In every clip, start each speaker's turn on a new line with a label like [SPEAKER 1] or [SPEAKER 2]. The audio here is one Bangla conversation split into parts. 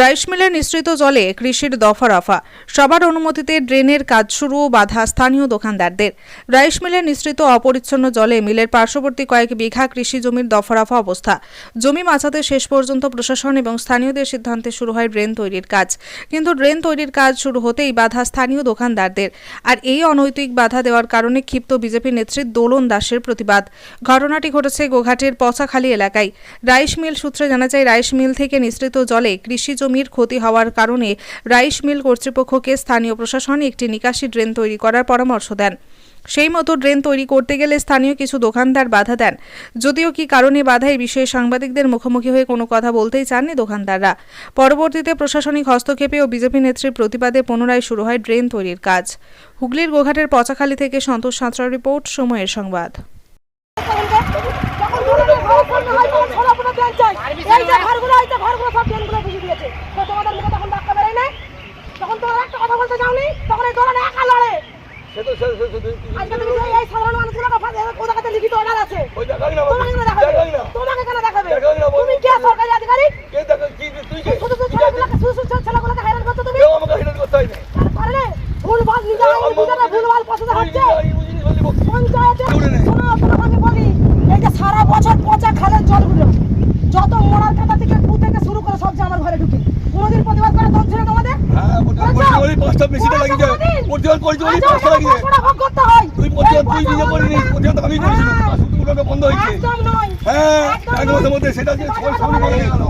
[SPEAKER 1] রাইস মিলের নিঃসৃত জলে কৃষির দফারফা সবার অনুমতিতে ড্রেনের কাজ শুরু বাধা স্থানীয় দোকানদারদের। রাইস মিলের নিঃসৃত অপরিচ্ছন্ন জলে মিলের পার্শ্ববর্তী কয়েক বিঘা কৃষি জমির দফারফা অবস্থা। জমি মাছাতে শেষ পর্যন্ত প্রশাসন এবং স্থানীয়দের সিদ্ধান্তে শুরু হয় ড্রেন তৈরির কাজ। কিন্তু ড্রেন তৈরির কাজ শুরু হতেই বাধা স্থানীয় দোকানদারদের। আর এই অনৈতিক বাধা দেওয়ার কারণে ক্ষিপ্ত বিজেপি নেত্রী দোলন দাসের প্রতিবাদ। ঘটনাটি ঘটেছে গোঘাটের পচাখালী এলাকায়। রাইস মিল সূত্রে জানা যায়, রাইস মিল থেকে নিঃসৃত জলে কৃষি জমির ক্ষতি হওয়ার কারণে রাইস মিল কর্তৃপক্ষকে স্থানীয় প্রশাসন একটি নিকাশি ড্রেন তৈরি করার পরামর্শ দেন। সেই মতো ড্রেন তৈরি করতে গেলে স্থানীয় কিছু দোকানদার বাধা দেন। যদিও কি কারণে বাধা, এই বিষয়ে সাংবাদিকদের মুখোমুখি হয়ে কোনো কথা বলতেই চাননি দোকানদাররা। পরবর্তীতে প্রশাসনিক হস্তক্ষেপে ও বিজেপি নেত্রীর প্রতিবাদে পুনরায় শুরু হয় ড্রেন তৈরির কাজ। হুগলির গোঘাটের পচাখালী থেকে সন্তোষ সাঁতরা রিপোর্ট, সময়ের সংবাদ।
[SPEAKER 2] ভুলভাল নিজেরা ভুলভাল পছন্দ হচ্ছে পঞ্চায়েতে শোনো তোমাকে আমি বলি এই যে সারা বছর পচা খালের জলগুলো যত মোড়ার কাটা থেকে কু থেকে শুরু করে সব যে আমার ঘরে ঢুকে কোনোদিন প্রতিবাদ করে তোমাদের?
[SPEAKER 3] হ্যাঁ পাঁচটা বেশিটা লাগিয়ে যায়
[SPEAKER 2] করেছ
[SPEAKER 3] করেছি বলি
[SPEAKER 2] আচ্ছা,
[SPEAKER 3] পাঁচটা লাগিয়ে
[SPEAKER 2] ভোগ করতে হয়।
[SPEAKER 3] তুই প্রতিবার তুই নিজে করিনি
[SPEAKER 2] করতে
[SPEAKER 3] আমি করেছিলাম
[SPEAKER 2] হ্যাঁ।
[SPEAKER 3] বন্ধ হয়েছে। হ্যাঁ এক মাসের মধ্যে সেটা যে সবাই সামনে বলে গেল।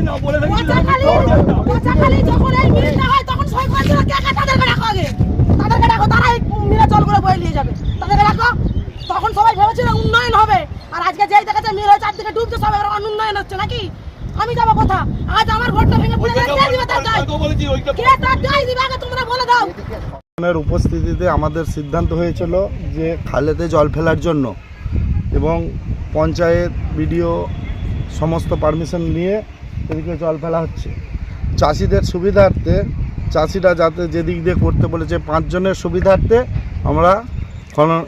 [SPEAKER 3] না
[SPEAKER 2] তাদেরকে ডাকো। তখন সবাই ভেবেছিল উন্নয়ন হবে আর আজকে যেই দেখাচ্ছে মিল হয়ে চারদিকে ডুবছে সব হচ্ছে নাকি? আমি যাব কোথা আজ আমার ভোটটা ভেঙে পড়ে কে তার দায়
[SPEAKER 3] বলেছি ওইটা
[SPEAKER 2] কে তার দায় দিবে আগে তোমরা বলে দাও।
[SPEAKER 4] উপস্থিতিতে আমাদের সিদ্ধান্ত হয়েছিল যে খালেতে জল ফেলার জন্য এবং পঞ্চায়েত বিডিও সমস্ত পারমিশন নিয়ে এদিকে জল ফেলা হচ্ছে। চাষিদের সুবিধার্থে চাষিরা যাতে যেদিক দিয়ে করতে বলেছে পাঁচজনের সুবিধার্থে আমরা খনন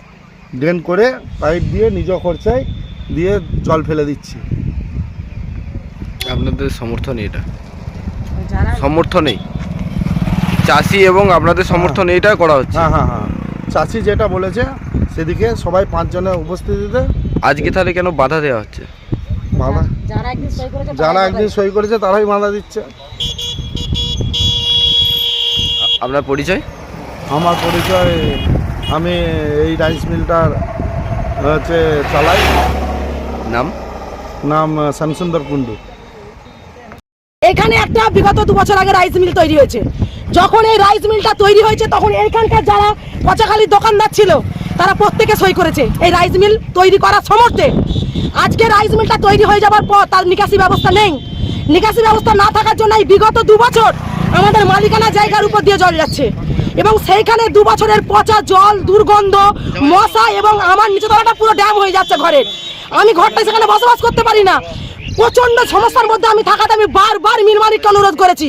[SPEAKER 4] ড্রেন করে পাইপ দিয়ে নিজ খরচায় দিয়ে জল ফেলে দিচ্ছি।
[SPEAKER 5] আপনাদের সমর্থন এটা? সমর্থনেই চাষি এবং আপনাদের সমর্থন এইটা করা হচ্ছে।
[SPEAKER 4] হ্যাঁ হ্যাঁ হ্যাঁ। চাষি যেটা বলেছে সেদিকে সবাই পাঁচজনের উপস্থিতিতে
[SPEAKER 5] আজকে তাহলে কেন বাধা দেওয়া হচ্ছে?
[SPEAKER 4] বাধা।
[SPEAKER 2] যারা একদিন সই করেছে
[SPEAKER 4] যারা একদিন সই করেছে তারাই বাধা দিচ্ছে।
[SPEAKER 5] আপনার পরিচয়?
[SPEAKER 4] আমার পরিচয় আমি এই রাইস মিলটার হচ্ছে চালাই।
[SPEAKER 5] নাম?
[SPEAKER 4] নাম শ্যামসুন্দর কুণ্ডু।
[SPEAKER 2] এখানে একটা বিগত দু বছর আগে রাইস মিল তৈরি হয়েছে। যখন এই রাইস মিলটা তৈরি হয়েছে, তখন এইখানকার যারা পচাখালির দোকানদার ছিল, তারা প্রত্যেকে সই করেছে এই রাইস মিল তৈরি করার সমর্থে। আজকে রাইস মিলটা তৈরি হয়ে যাওয়ার পর তার নিকাশি ব্যবস্থা নেই। নিকাশি ব্যবস্থা না থাকার জন্য এই বিগত দু বছর আমাদের মালিকানা জায়গার উপর দিয়ে জল যাচ্ছে। এবং সেইখানে দু বছরের পচা জল, দুর্গন্ধ, মশা এবং আমার নিচে তলাটা পুরো ড্যাম হয়ে যাচ্ছে ঘরের আমি ঘরটা সেখানে বসবাস করতে পারি না। প্রচণ্ড সমস্যার মধ্যে আমি থাকাতে আমি বারবার মিল মালিককে অনুরোধ করেছি।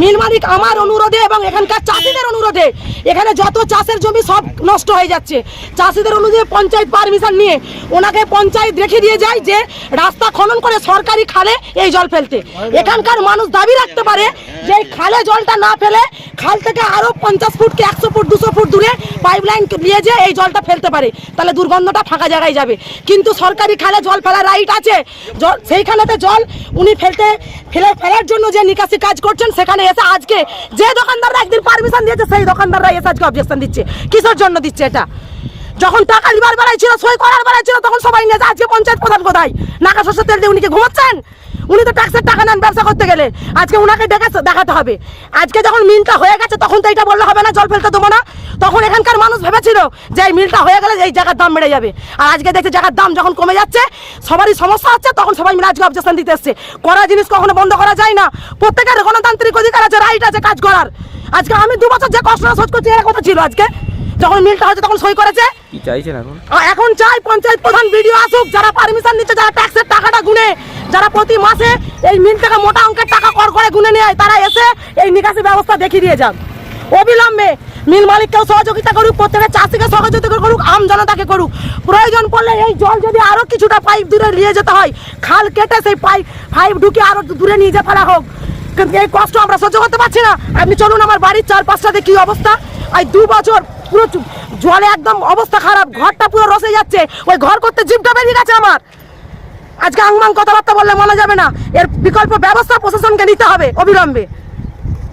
[SPEAKER 2] মিল মালিক আমার অনুরোধে এবং এখানকার চাষিদের অনুরোধে। এখানে যত চাষের জমি সব নষ্ট হয়ে যাচ্ছে। চাষিদের অনুযায়ী পঞ্চায়েত পারমিশন নিয়ে ওনাকে পঞ্চায়েত রেখে দিয়ে যায় যে রাস্তা খনন করে সরকারি খালে এই জল ফেলতে। এখানকার মানুষ দাবি রাখতে পারে যে খালে জলটা না ফেলে খাল থেকে আরও পঞ্চাশ ফুট কি একশো ফুট, দুশো ফুট দূরে পাইপ লাইন নিয়ে যে এই জলটা ফেলতে পারে। তাহলে দুর্গন্ধটা ফাঁকা জায়গায় যাবে। কিন্তু সরকারি খালে জল ফেলার রাইট আছে। জল সেইখানেতে জল উনি ফেলতে, ফেলে, ফেলার জন্য যে নিকাশি কাজ করছেন, সেখানে এসে আজকে যে দোকানদাররা একদিন পারমিশন দিয়েছে, সেই দোকানদাররা এসে আজকে অবজেকশন দিচ্ছে। কিসের জন্য দিচ্ছে এটা? যখন টাকা নিবার বেলায় ছিল, সই করার বেলায় ছিল, তখন সবাই নিয়ে আজকে পঞ্চায়েত প্রধান কোথায়? নাকা শস্য তেল দিয়ে উনি কি ঘুমাচ্ছেন? উনি তো ট্যাক্সের টাকা নেন, ব্যবসা করতে গেলে। আজকে উনাকে ডেকে দেখাতে হবে। আজকে যখন মিলটা হয়ে গেছে, তখন তো এটা বললে হবে না, জল ফেলতে দেবো না। তখন এখানকার মানুষ ভেবেছিল যে এই মিলটা হয়ে গেলে এই জায়গার দাম বেড়ে যাবে। আর আজকে দেখছে জায়গার দাম যখন কমে যাচ্ছে, সবারই সমস্যা হচ্ছে, তখন সবাই মিলে আজকে অবজেকশন দিতে এসছে। করা জিনিস কখনো বন্ধ করা যায় না। প্রত্যেকের গণতান্ত্রিক অধিকার আছে রাইট আছে কাজ করার। আজকে আমি দু বছর যে কষ্টটা শোধ করছি এরা কথা ছিল আজকে। যখন মিলটা হয়েছে তখন সই করেছে?
[SPEAKER 5] কি চাইছেন এখন?
[SPEAKER 2] এখন চাই পঞ্চায়েত প্রধান ভিডিও আসুক যারা পারমিশন নিচ্ছে যারা ট্যাক্সের টাকাটা গুনে যারা প্রতি মাসে এই মিল থেকে মোটা অঙ্কের টাকা কর করে গুনে নেয় তারা এসে এই নিকাশি ব্যবস্থা দেখিয়ে দিয়ে যান। অবিলম্বে মিল মালিককেও সহযোগিতা করুক প্রত্যেকের চাষিকে সহযোগিতা করুক আম জনতাকে করুক। প্রয়োজন পড়লে এই জল যদি আরও কিছুটা পাইপ দূরে নিয়ে যেতে হয় খাল কেটে সেই পাইপ পাইপ ঢুকে আরও দূরে নিয়ে যেতে ফেলা হোক। কিন্তু এই কষ্ট আমরা সহ্য করতে পারছি না। আপনি চলুন আমার বাড়ির চার পাঁচটাতে কি অবস্থা? এই দু বছর পুরো জলে একদম অবস্থা খারাপ, ঘরটা পুরো রসে যাচ্ছে। ওই ঘর করতে জিপটা বেরিয়ে গেছে আমার। আজকে আংমাং কথাবার্তা বললে মনে যাবে না। এর বিকল্প ব্যবস্থা প্রশাসনকে নিতে হবে অবিলম্বে।